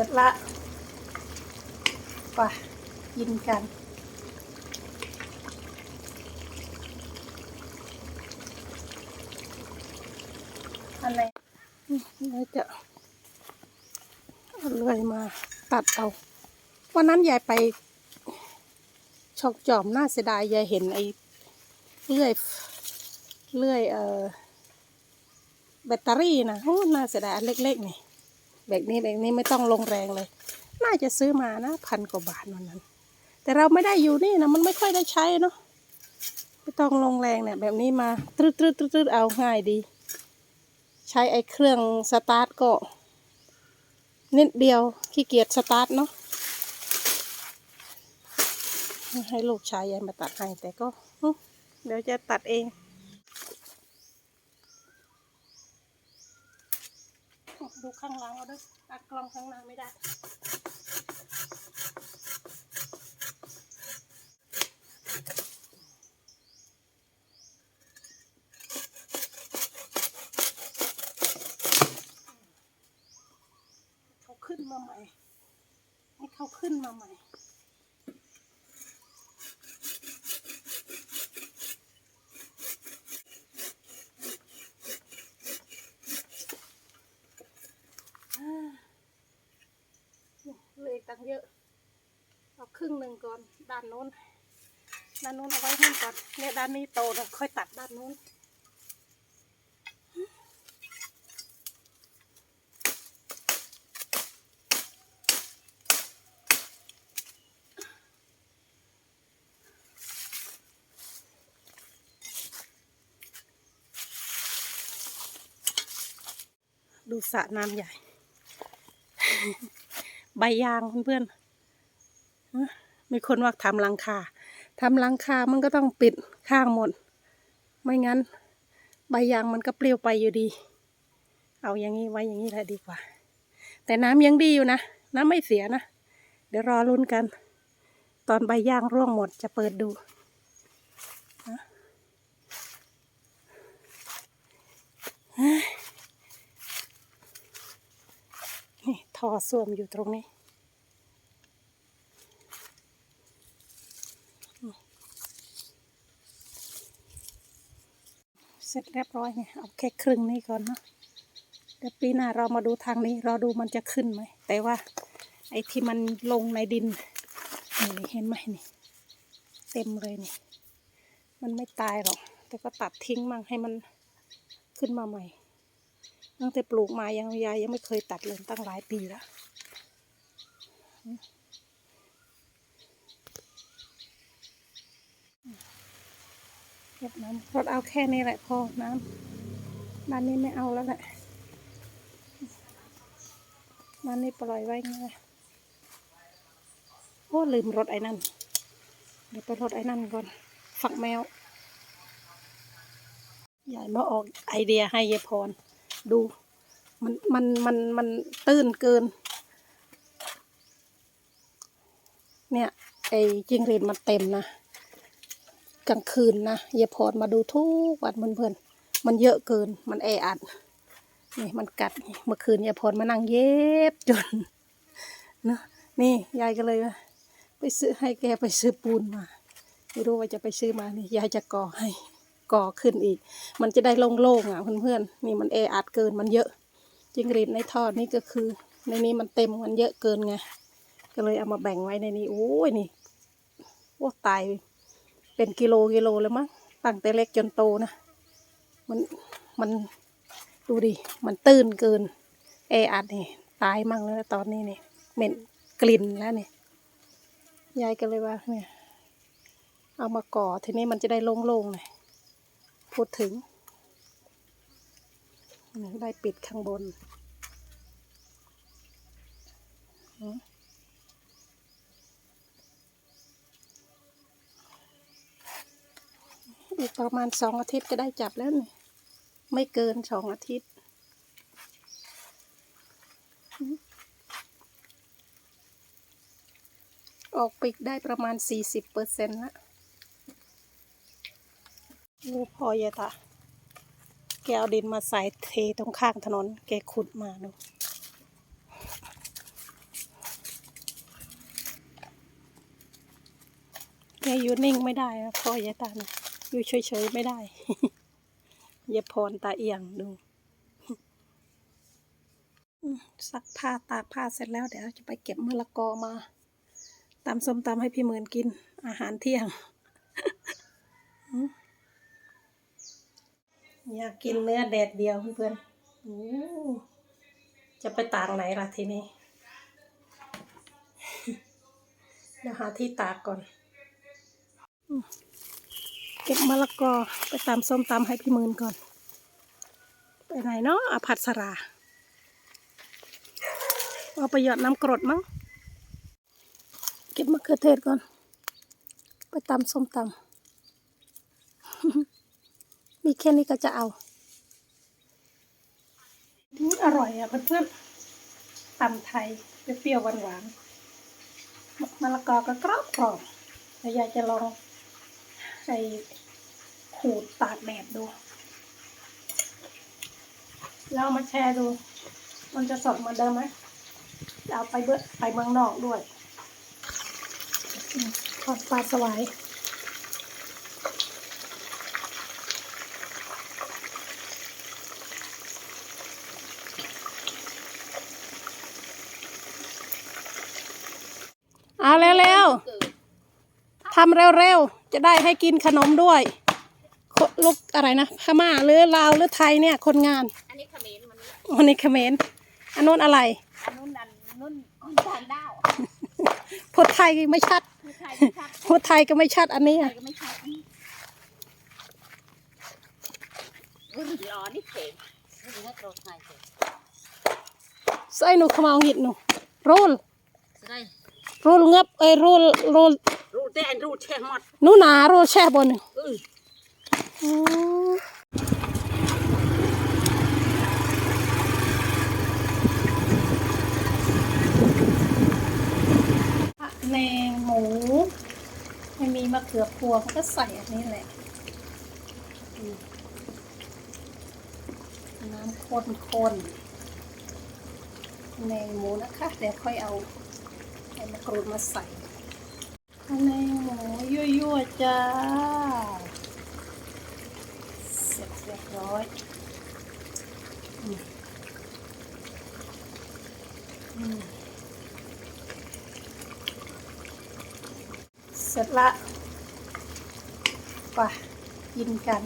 ร็จละไปกินกัน อะไรเราจะเอาเลื่อยมาตัดเอา วันนั้นยายไปชอกจอมน่าเสียดายยายเห็นไอ้เลื่อยเลื่อยเอ่อแบตเตอรี่นะโอ้น่าเสียดายเล็กๆนี่ แบบนี้แบบนี้ไม่ต้องลงแรงเลย น่าจะซื้อมานะพันกว่าบาทวันนั้น แต่เราไม่ได้อยู่นี่นะมันไม่ค่อยได้ใช้เนาะไม่ต้องลงแรงเนี่ยแบบนี้มาตรึดตรึดตรึดตรึดเอาง่ายดี ใช้ไอ้เครื่องสตาร์ทก็นิดเดียวขี้เกียจสตาร์ทเนาะให้ลูกชายยายมาตัดให้แต่ก็ เดี๋ยวจะตัดเอง ดูข้างหลังเอาด้วยตากล้องข้างหน้าไม่ได้เขาขึ้นมาใหม่ให้เขาขึ้นมาใหม่ เยตั้งเยอะเอาครึ่งหนึ่งก่อนด้านโน้นด้านโน้นเอาไว้ให้ก่อนเนี่ยด้านนี้โตแล้วค่อยตัดด้านโน้นดูสระน้ำใหญ่ ใบยางเพื่อนๆมีคนว่าทำหลังคาทำหลังคามันก็ต้องปิดข้างหมด ไม่งั้น ใบยางมันก็ปลิวไปอยู่ดี เอาอย่างนี้ไว้อย่างนี้แหละดีกว่า แต่น้ำยังดีอยู่นะ น้ำไม่เสียนะ เดี๋ยวรอลุ้นกัน ตอนใบยางร่วงหมดจะเปิดดูนะนี่ ท่อส้วมอยู่ตรงนี้ เสร็จเรียบร้อยเนี่ยเอาแค่ครึ่งนี้ก่อนเนาะเดี๋ยวปีหน้าเรามาดูทางนี้ เรอดูมันจะขึ้นไหม แต่ว่าไอ้ที่มันลงในดินนี่เห็นไหมนี่ เต็มเลยนี่ มันไม่ตายหรอก แต่ก็ตัดทิ้งมั่งให้มันขึ้นมาใหม่ ตั้งแต่ปลูกมายังยายยังไม่เคยตัดเลยตั้งหลายปีแล้วเก็บน้ำรถเอาแค่นี้แหละพอน้ำด้านนี้ไม่เอาแล้วแหละด้านนี้ปล่อยไว้ไงโอ้ลืมรถไอ้นั่น เดี๋ยวไปรถไอ้นั่นก่อน ฝักแมวใหญ่มาออกไอเดียให้ยายพร ดู มันมันมันมันตื้นเกิน เนี่ยไอ้จิงหรีดมันเต็มนะกลางคืนนะยายพรมาดูทุกวันเพื่อนๆมันเยอะเกินมันแออัดนี่มันกัดเมื่อคืนยายพรมานั่งเย็บจนเนาะนี่ยายก็เลยไปซื้อให้แกไปซื้อปูนมา ไม่รู้ว่าจะไปซื้อมานี่ยายจะก่อให้ ก่อขึ้นอีก มันจะได้โล่งๆอะเพื่อนๆนี่มันแออัดเกินมันเยอะจิงหรีดในท่อนี่ก็คือ ในนี้มันเต็มมันเยอะเกินไงก็เลยเอามาแบ่งไว้ในนี้โอ้ยนี่โอ้ตายเป็นกิโลกิโลแล้วมั้งตั้งแต่เล็กจนโตนะมันมันดูดิมันตื้นเกินแออัดนี่ตายมั่งแล้วตอนนี้นี่เหม็นกลิ่นแล้วนี่ยายก็เลยว่าเนี่ยเอามาก่อทีนี้มันจะได้โล่งๆหน่อย พูดถึงได้ปิดข้างบนอีกประมาณสองอาทิตย์ก็ได้จับแล้วนี่ไม่เกินสองอาทิตย์ออกปีกได้ประมาณสี่สิบเปอร์เซ็นต์ละ ลูกพ่อยะตาแกเอาดินมาใส่เทตรงข้างถนน แกขุดมาดูแกอยู่นิ่งไม่ได้นะพ่อยะตานะอยู่เฉยๆไม่ได้ยาพรตาเอียงดูซักผ้าตากผ้าเสร็จแล้วเดี๋ยวจะไปเก็บมะละกอมาตำส้มตำให้พี่เหมือนกินอาหารเที่ยง อยากกินเนื้อแดดเดียวเพื่อนๆจะไปตากไหนล่ะทีนี้ เดี๋ยวหาที่ตากก่อน เก็บมะละกอไปตำส้มตำให้พี่มืนก่อน ไปไหนเนาะอภัสรา เอาไปหยอดน้ำกรดมั้ง เก็บมะเขือเทศก่อน ไปตำส้มตำ มีแค่นี้ก็จะเอาอืมอร่อยอะเพื่อนๆตำไทยเปรี้ยวหวานๆมะละกอก็กรอบกรอบแต่อยากจะลองใส่ขูดตากแดดดู แล้วเอามาแชร์ดู มันจะสดเหมือนเดิมไหมจะเอาไปเบือไปเมืองนอกด้วยอืมทอดปลาสวาย เอาเร็วๆทำเร็วๆ จะได้ให้กินขนมด้วยคนลูกอะไรนะพม่าหรือลาวหรือไทยเนี่ย คนงาน อันนี้เขมรมันวันนี้เขมรอันนู้นอะไร อันนู้นดันนุ่นคนต่างด้าวพูดไทยไม่ชัดผู้ชายไม่ชัดพูดไทยก็ไม่ชัดอันนี้ใครอะก็ไม่ชัดอุ้ยร้อนนี่เข็มนี่ให้โกรธใครเข็มใส่หนูขมาวหิดหนูรูลจะได้ รูลเงบเอ้ยรูลรูลรู้แต่อันรู้เช่หมดหนูหนารูลแช่บนหนึ่งเอออืมผักแหนงหมูไม่มีมะเขือพวงก็ใส่อันนี้แหละอืมน้ำข้นๆแหนงหมูนะคะ เดี๋ยวค่อยเอาไอ้ มะกรูดมาใส่แหนงหมูยั่วๆจ้า เสร็จเรียบร้อยเสร็จละไปกินกัน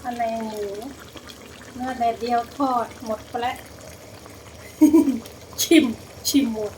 ทะเลหมู เนื้อแดดเดียวทอดหมดไปแล้ว ชิม ชิมหมด